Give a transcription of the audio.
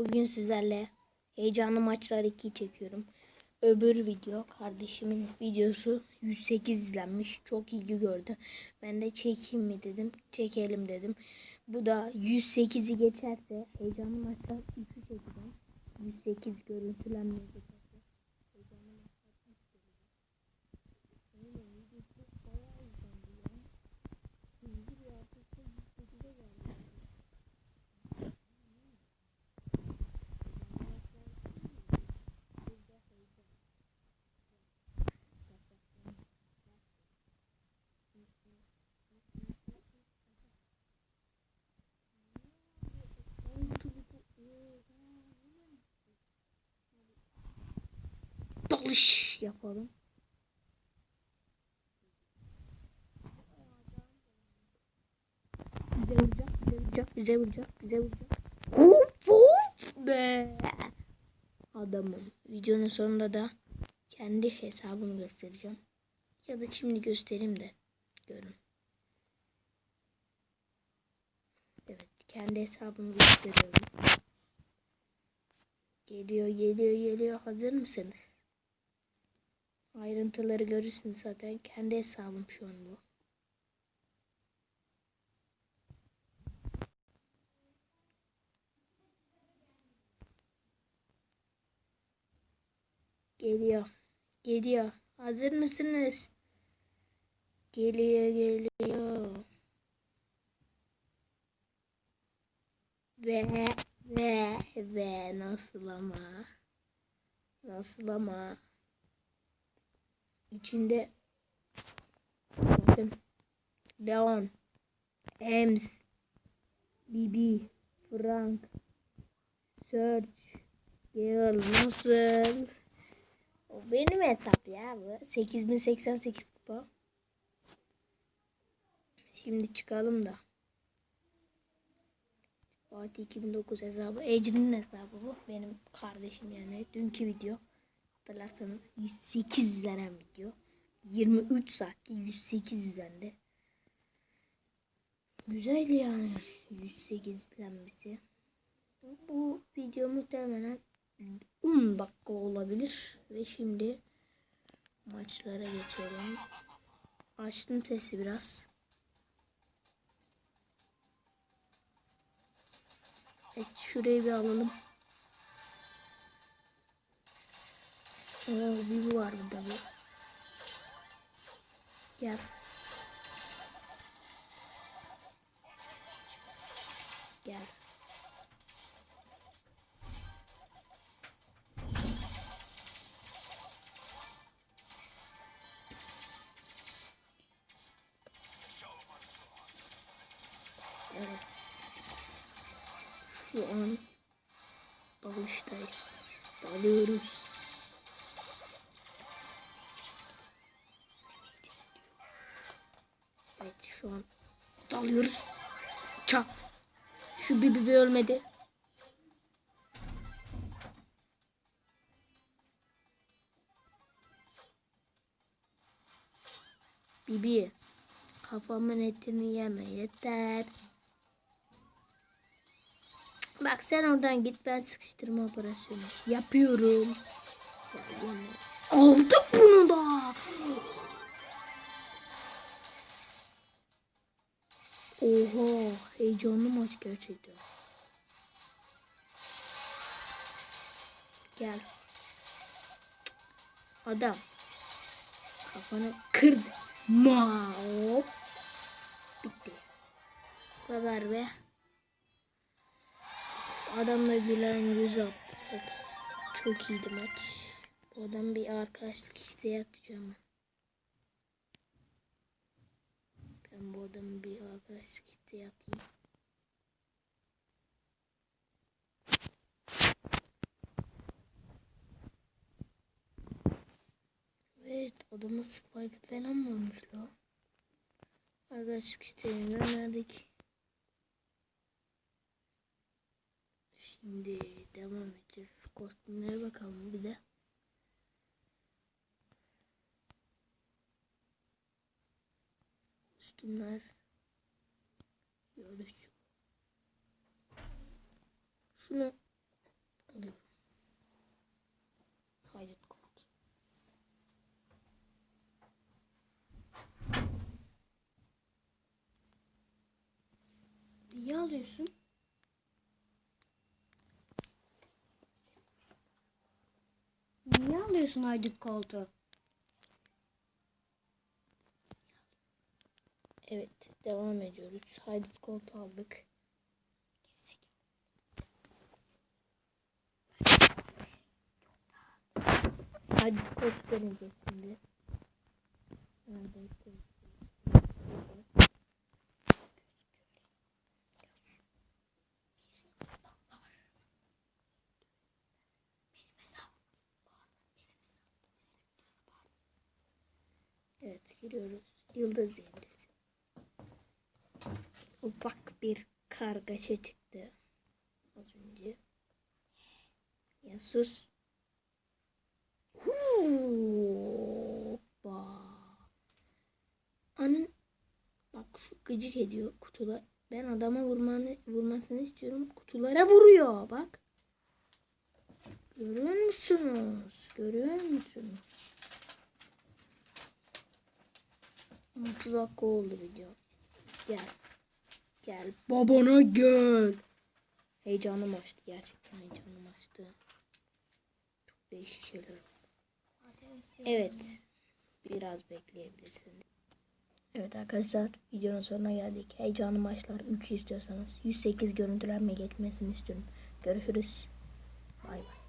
Bugün sizlerle heyecanlı maçlar 2'yi çekiyorum. Öbür video kardeşimin videosu 108 izlenmiş. Çok ilgi gördü. Ben de çekeyim mi dedim. Çekelim dedim. Bu da 108'i geçerse heyecanlı maçlar 3'ü çekeceğim. 108 görüntülenmeyi geçerse. Heyecanlı maçlar 3 çekeceğim. Öyle videosu bayağı izlendi ya. Hızlı bir artışta 108'e geldi. Dalış yapalım. Bize vuracak, bize vuracak, bize vuracak, bize vuracak. Hop hop be. Adamım. Videonun sonunda da kendi hesabımı göstereceğim. Ya da şimdi göstereyim de görün. Evet, kendi hesabımı gösteriyorum. Geliyor, geliyor, geliyor. Hazır mısınız? Ayrıntıları görürsünüz zaten. Kendi hesabım şu an bu. Geliyor. Geliyor. Hazır mısınız? Geliyor, geliyor. Ve ve ve nasıl ama? Nasıl ama? İçinde bakın Leon, Ems, Bibi, Frank, Search, Gale nasıl? O benim hesap ya bu. 8088 kupa. Şimdi çıkalım da. Fatih 2009 hesabı. Ecrin'in hesabı bu. Benim kardeşim yani. Dünkü video. Hatırlarsanız 108 izlenen video. 23 saatte 108 izlendi. Güzel yani. 108 izlenmesi. Bu video muhtemelen 10 dakika olabilir. Ve şimdi maçlara geçelim. Açtım sesi biraz. Evet şurayı bir alalım. Bir bu var burada bir. Gel. Gel. Evet. Şu an dalıştayız. Dalıyoruz. Evet şu an dalıyoruz. Çat. Şu bir bir ölmedi. Bibi. Kafamın etini yeme yeter. Bak sen oradan git ben sıkıştırma operasyonu yapıyorum. Ya, Aldık Oha heyecanlı maç gerçekten. Gel. Adam. Kafanı kırdı. Ma. Bitti. Bu kadar be. Adamla gülen yüz attı. Çok iyiydi maç. Bu adam bir arkadaşlık isteği atacağım ben. Ben bu adamı bir arkadaşlık isteği atayım. Evet adamın spike falan mı olmuş la? Arkadaşlık isteğini gönderdik. Şimdi devam edeceğiz. Kostümlere bakalım bir de. üstünler. Yorucu. Şunu alıyorum. Hayret komut. Niye alıyorsun? Niye alıyorsun haydut koltuğu? Evet devam ediyoruz. Haydut koltuğu aldık. Haydut koltuğu deneyeceğiz şimdi. Evet giriyoruz. Yıldız devresi. Ufak bir kargaşa çıktı. Az önce. Ya sus. Hoppa. Anın bak şu gıcık ediyor kutular. Ben adama vurmanı, vurmasını istiyorum. Kutulara vuruyor bak. Görüyor musunuz? Görüyor musunuz? 30 dakika oldu video. Gel. Gel. Babana gel. Heyecanım açtı. Gerçekten heyecanım açtı. Çok değişik şeyler. Evet. Biraz bekleyebilirsin. Evet arkadaşlar videonun sonuna geldik. Heyecanlı maçlar 3 istiyorsanız 108 görüntülenme geçmesini istiyorum. Görüşürüz. Bay bay.